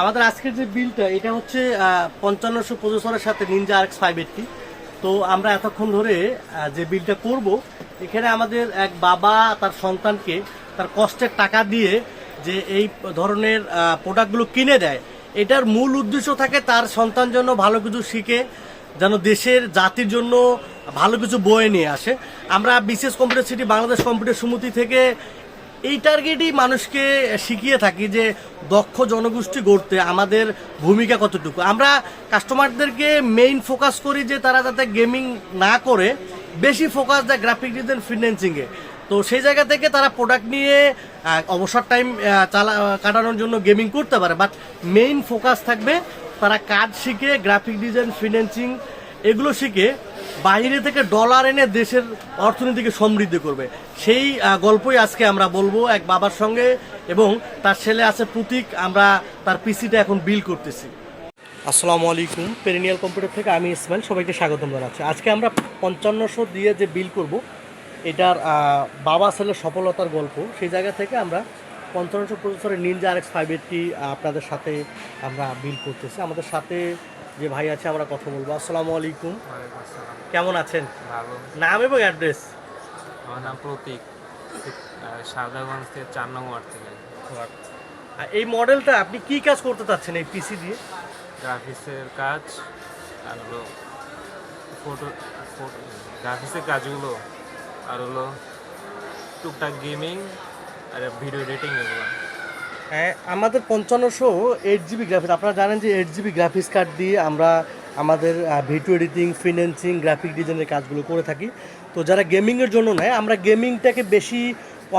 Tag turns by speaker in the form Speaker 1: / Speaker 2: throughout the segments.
Speaker 1: আমাদের আজকের যে বিলটা, এটা হচ্ছে পঞ্চান্নশো প্রসেসরের সাথে নিনজা আর ফাইভ এইটটি তো আমরা এতক্ষণ ধরে যে বিলটা করব, এখানে আমাদের এক বাবা, তার সন্তানকে তার কষ্টের টাকা দিয়ে যে এই ধরনের প্রোডাক্টগুলো কিনে দেয়। এটার মূল উদ্দেশ্য থাকে তার সন্তান জন্য ভালো কিছু শিখে, যেন দেশের জাতির জন্য ভালো কিছু বয়ে নিয়ে আসে। আমরা বিশেষ কম্পিউটার সিটি বাংলাদেশ কম্পিউটার সমিতি থেকে এই টার্গেটই মানুষকে শিখিয়ে থাকি যে দক্ষ জনগোষ্ঠী গড়তে আমাদের ভূমিকা কতটুকু। আমরা কাস্টমারদেরকে মেইন ফোকাস করি যে তারা যাতে গেমিং না করে, বেশি ফোকাস দেয় গ্রাফিক ডিজাইন ফিনান্সিংয়ে তো সেই জায়গা থেকে তারা প্রোডাক্ট নিয়ে অবসর টাইম চালা, কাটানোর জন্য গেমিং করতে পারে। বাট মেইন ফোকাস থাকবে তারা কাজ শিখে গ্রাফিক ডিজাইন ফিনান্সিং এগুলো শিখে বাইরে থেকে ডলার এনে দেশের অর্থনীতিকে সমৃদ্ধ করবে। সেই গল্পই আজকে আমরা বলব এক বাবার সঙ্গে এবং তার ছেলে আছে প্রতীক, আমরা তার পিসিটা এখন বিল করতেছি। আসসালামু আলাইকুম। পেরিনিয়াল কম্পিউটার থেকে আমি ইসমাইল, সবাইকে স্বাগতম জানাচ্ছি। আজকে আমরা পঞ্চান্নশো দিয়ে যে বিল করব, এটার বাবা ছেলের সফলতার গল্প। সেই জায়গা থেকে আমরা পঞ্চান্নশো প্রসেসরের নিনজা আর এক্স ফাইভ আপনাদের সাথে আমরা বিল করতেছি। আমাদের সাথে যে ভাই আছে আমরা কথা বলব। আসসালামু আলাইকুম। কেমন আছেন?
Speaker 2: ভালো।
Speaker 1: নাম এবং অ্যাড্রেস?
Speaker 2: আমার নাম প্রতীক। সারদাগঞ্জ থেকে চার নং ওয়ার্ড থেকে।
Speaker 1: আর এই মডেলটা আপনি কি কাজ করতে চাচ্ছেন এই পিসি দিয়ে?
Speaker 2: গ্রাফিক্সের কাজ আর হলো ফটো ফটো গ্রাফিক্সের কাজগুলো আর হলো টুকটাক গেমিং আর ভিডিও এডিটিং এগুলো।
Speaker 1: আমাদের পঞ্চান্নশো এইট জিবি গ্রাফিক্স আপনারা জানেন যে এইট জিবি গ্রাফিক্স কার্ড দিয়ে আমরা আমাদের ভিডিও এডিটিং ফিনান্সিং গ্রাফিক ডিজাইনের কাজগুলো করে থাকি। তো যারা গেমিংয়ের জন্য নেয় আমরা গেমিংটাকে বেশি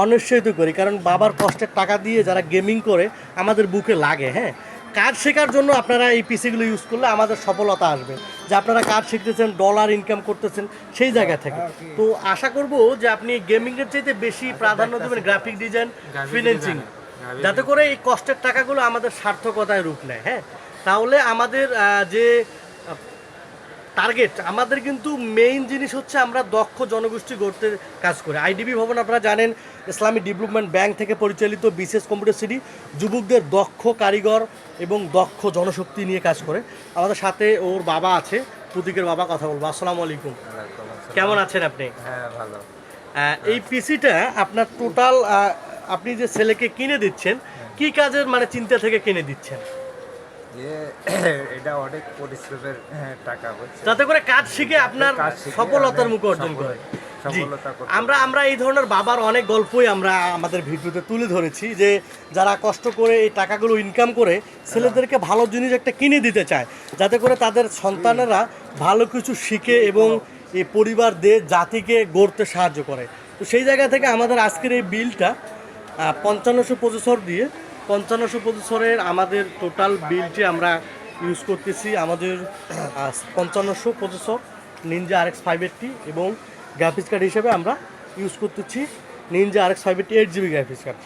Speaker 1: অনুৎসাহিত করি। কারণ বাবার কষ্টের টাকা দিয়ে যারা গেমিং করে আমাদের বুকে লাগে হ্যাঁ। কাজ শেখার জন্য আপনারা এই পিসিগুলো ইউজ করলে আমাদের সফলতা আসবে। যে আপনারা কাজ শিখতেছেন ডলার ইনকাম করতেছেন সেই জায়গা থেকে। তো আশা করব যে আপনি গেমিংয়ের চাইতে বেশি প্রাধান্য দেবেন গ্রাফিক ডিজাইন
Speaker 2: graphic
Speaker 1: যাতে করে এই কষ্টের টাকাগুলো আমাদের সার্থকতায় রূপ নেয় হ্যাঁ? তাহলে আমাদের যে টার্গেট আমাদের কিন্তু মেইন জিনিস হচ্ছে আমরা দক্ষ জনগোষ্ঠী গড়তে কাজ করি। আইডিবি ভবন আপনারা জানেন ইসলামী ডেভেলপমেন্ট ব্যাংক থেকে পরিচালিত বিশেষ কম্পিউটার সিটি যুবকদের দক্ষ কারিগর এবং দক্ষ জনশক্তি নিয়ে কাজ করে। আমাদের সাথে ওর বাবা আছে প্রতীকের বাবা কথা বলব। আসসালামু আলাইকুম। কেমন আছেন আপনি?
Speaker 2: হ্যাঁ ভালো।
Speaker 1: এই পিসিটা আপনার টোটাল আপনি যে ছেলেকে কিনে দিচ্ছেন কি কাজের মানে চিন্তা থেকে কিনে দিচ্ছেন?
Speaker 3: যে এটা অনেক পরিশ্রমের হ্যাঁ, টাকা হচ্ছে।
Speaker 1: যাতে করে কাজ শিখে আপনার সফলতার মুখে অর্জন করে। আমরা আমরা এই ধরনের বাবার অনেক গল্পই আমরা আমাদের ভিডিওতে তুলে ধরেছি যে যারা কষ্ট করে এই টাকাগুলো ইনকাম করে ছেলেদেরকে ভালো জিনিস একটা কিনে দিতে চায় যাতে করে তাদের সন্তানেরা ভালো কিছু শিখে এবং এই পরিবার দেশ জাতিকে গড়তে সাহায্য করে। তো সেই জায়গা থেকে আমাদের আজকের এই বিলটা পঞ্চান্নশো প্রসেসর দিয়ে পঞ্চান্নশো প্রসেসরের আমাদের টোটাল বিলটি আমরা ইউজ করতেছি, আমাদের পঞ্চান্নশো processor Ninja R X five eighty এবং গ্রাফিক্স কার্ড হিসেবে আমরা ইউজ করতেছি। Ninja R X five eighty eight GB graphics card